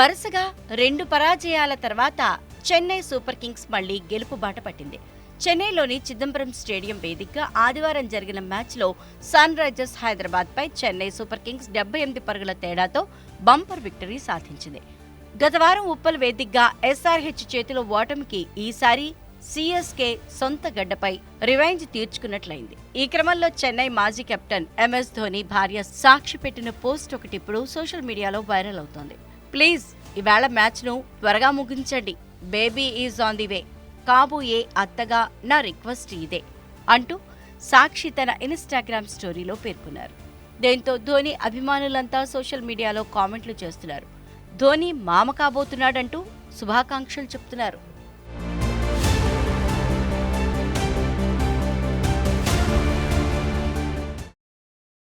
వరుసగా రెండు పరాజయాల తర్వాత చెన్నై సూపర్ కింగ్స్ మళ్ళీ గెలుపు బాట పట్టింది. చెన్నైలోని చిదంబరం స్టేడియం వేదికగా ఆదివారం జరిగిన మ్యాచ్లో సన్ రైజర్స్ హైదరాబాద్పై చెన్నై సూపర్ కింగ్స్ డెబ్బై ఎనిమిది పరుగుల తేడాతో బంపర్ విక్టరీ సాధించింది. గత వారం ఉప్పల్ వేదికగా ఎస్ఆర్హెచ్ చేతిలో ఓటమికి ఈసారి సిఎస్కే సొంత గడ్డపై రివెంజ్ తీర్చుకున్నట్లయింది. ఈ క్రమంలో చెన్నై మాజీ కెప్టెన్ ఎంఎస్ ధోని భార్య సాక్షి పెట్టిన పోస్ట్ ఒకటి ఇప్పుడు సోషల్ మీడియాలో వైరల్ అవుతోంది. ప్లీజ్ ఇవాళ మ్యాచ్ను త్వరగా ముగించండి. Baby is on the way. కాబోయే అత్తగా నా రిక్వెస్ట్ ఇదే అంటూ సాక్షి తన ఇన్స్టాగ్రామ్ స్టోరీలో పేర్కొన్నారు. దీంతో ధోని అభిమానులంతా సోషల్ మీడియాలో కామెంట్లు చేస్తున్నారు. ధోని మామ కాబోతున్నాడంటూ శుభాకాంక్షలు చెప్తున్నారు.